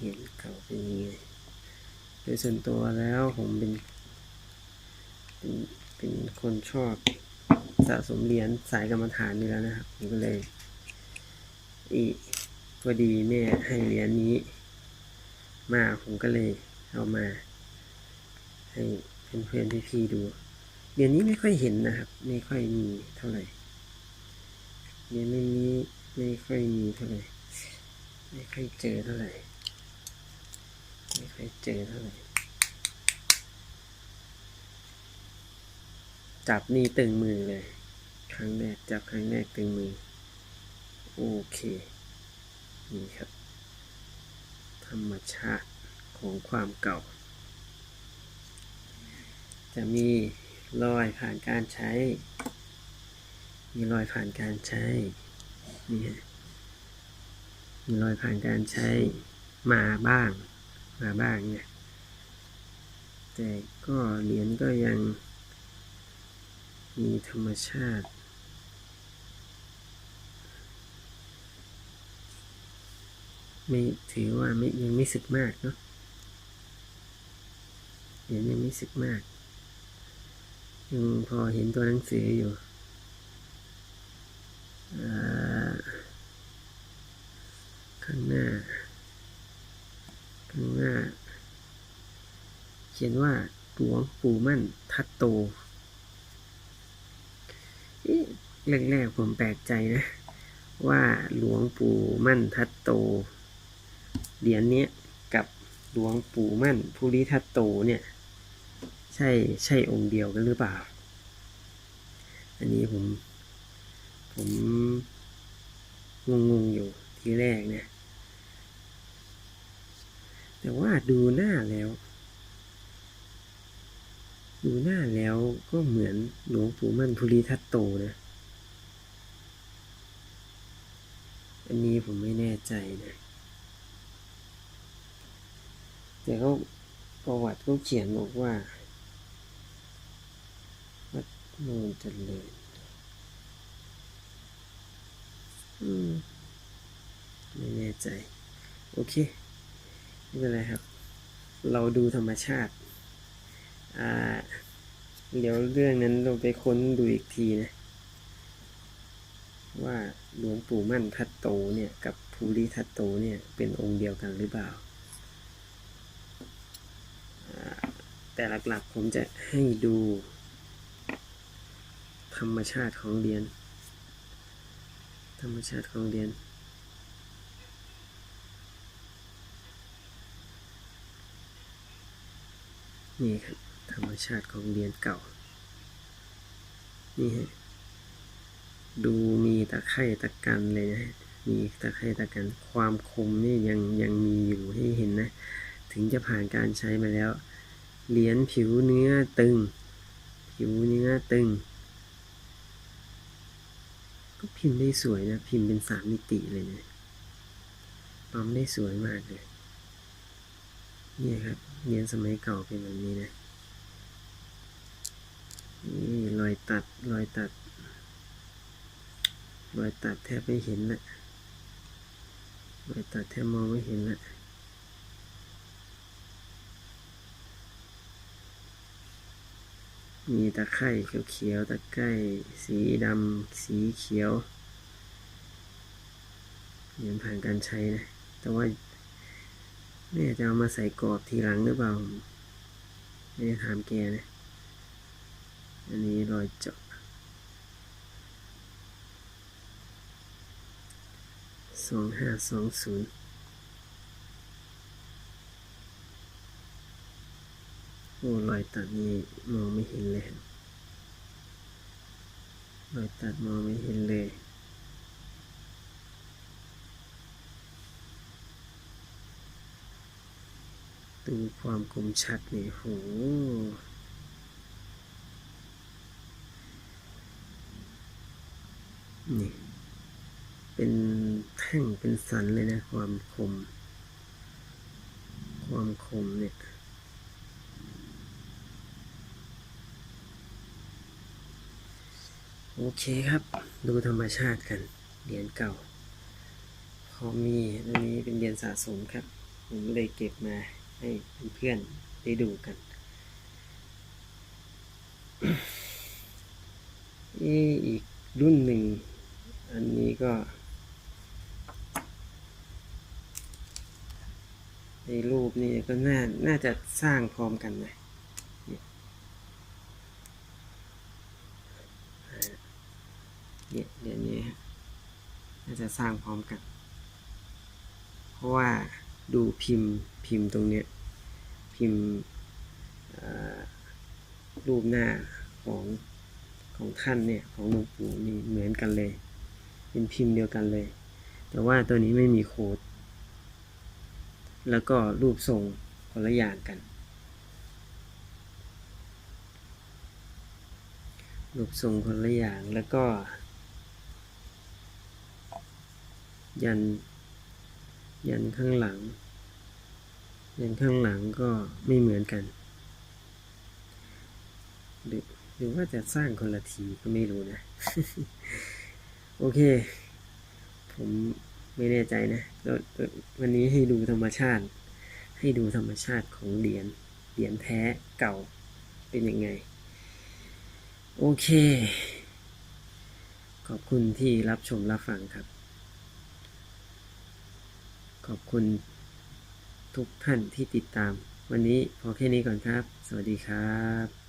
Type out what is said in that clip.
เห็นเขาเป็นยังไงโดยส่วนตัวแล้วผมเป็นเป็นเป็นคนชอบสะสมเหรียญสายกรรมฐานอยู่แล้วนะครับผมก็เลย อีพอดีแม่ให้เหรียญนี้ มาผมก็เลยเอามา ให้เพื่อนๆพี่ๆดูเหรียญนี้ไม่ค่อยเห็นนะครับ ไม่ค่อยมีเท่าไหร่เหรียญไม่มีไม่ค่อยมีเท่าไหร่ไม่ค่อยเจอเท่าไหร่ ไม่ค่อยเจอเท่าไหร่จับนี่ตึงมือเลย ครั้งแรกจับครั้งแรกตึงมือ โอเค นี่ครับ ธรรมชาติของความเก่า จะมีรอยผ่านการใช้ มีรอยผ่านการใช้ นี่มีรอยผ่านการใช้มาบ้าง มาบ้างเนี่ยแต่ก็เหรียญก็ยังมีธรรมชาติ ไม่ถือว่าไม่ยังไม่สึกมากเนาะเหรียญยังไม่สึกมากยังพอเห็นตัวหนังสืออยู่อ่าข้างหน้า ข้างหน้า เขียนว่าหลวงปู่มั่นทัตโตเอ๊ะแรกๆผมแปลกใจนะ ว่าหลวงปู่มั่นทัตโตเหรียญเนี้ยกับหลวงปู่มั่นภูริทัตโตเนี่ย ใช่ใช่องค์เดียวกันหรือเปล่า อันนี้ผม ผมงงๆอยู่ทีแรกเนี่ยแต่ว่าดูหน้าแล้ว ดูหน้าแล้วก็เหมือนหลวงปู่มั่นภูริทัตโตนะ อันนี้ผมไม่แน่ใจนะ แต่เขาประวัติเขาเขียนบอกว่า วัดโนนเจริญอืม ไม่แน่ใจ โอเค ไม่เป็นไรครับ เราดูธรรมชาติ อ่า เดี๋ยวเรื่องนั้นเราไปค้นดูอีกทีนะ ว่าหลวงปู่มั่นทัตโตเนี่ยกับภูริทัตโตเนี่ยเป็นองค์เดียวกันหรือเปล่า แต่หลักๆผมจะให้ดูธรรมชาติของเหรียญธรรมชาติของเหรียญนี่ครับ ธรรมชาติของเหรียญเก่า นี่ฮะ ดูมีตะไคร่ตะกันเลยนะ มีตะไคร่ตะกัน ความคมนี่ยังยังมีอยู่ให้เห็นนะ ถึงจะผ่านการใช้มาแล้ว เหรียญผิวเนื้อตึง ผิวเนื้อตึง ก็พิมพ์ได้สวยนะ พิมพ์เป็นสามมิติเลยนะปั๊มได้สวยมากเลย นี่ครับ เหรียญสมัยเก่าเป็นแบบนี้นะ นี่รอยตัดรอยตัดรอยตัดแทบไม่เห็นละรอยตัดแทบมองไม่เห็นละมีตะไคร่เขียวๆตะไคร่สีดำสีเขียวยังผ่านการใช้นะ แต่ว่าแม่จะเอามาใส่กรอบทีหลังหรือเปล่า ไม่ได้ถามแกนะ อันนี้รอยเจาะสองห้าสองศูนย์โอ้รอยตัดนี่มองไม่เห็นเลยรอยตัดมองไม่เห็นเลยดูความคมชัดนี่โห นี่ เป็นแท่งเป็นสันเลยนะ ความคม ความคมเนี่ยโอเคครับ ดูธรรมชาติกัน เหรียญเก่า พอมีอันนี้เป็นเหรียญสะสมครับ ผมเลยเก็บมาให้เพื่อนๆได้ดูกันอีอีกรุ่นหนึ่ง อันนี้ก็ในรูปนี่ก็น่า น่าจะสร้างพร้อมกันนะเนี่ยเดี๋ยวนี้น่าจะสร้างพร้อมกัน เพราะว่าดูพิมพ์พิมพ์ตรงเนี้ยพิมพ์รูปหน้าของของท่านเนี่ย ของหลวงปู่นี่เหมือนกันเลย เป็นพิมพ์เดียวกันเลย แต่ว่าตัวนี้ไม่มีโค้ด แล้วก็รูปทรงคนละอย่างกัน รูปทรงคนละอย่างแล้วก็ ยัน ยันข้างหลัง ยันข้างหลังก็ไม่เหมือนกันหรือหรือว่าจะสร้างคนละทีก็ไม่รู้นะ โอเค ผมไม่แน่ใจนะแล้ววันนี้ให้ดูธรรมชาติ ให้ดูธรรมชาติของเหรียญเหรียญแท้เก่าเป็นยังไง โอเค ขอบคุณที่รับชมรับฟังครับ ขอบคุณทุกท่านที่ติดตาม วันนี้พอแค่นี้ก่อนครับ สวัสดีครับ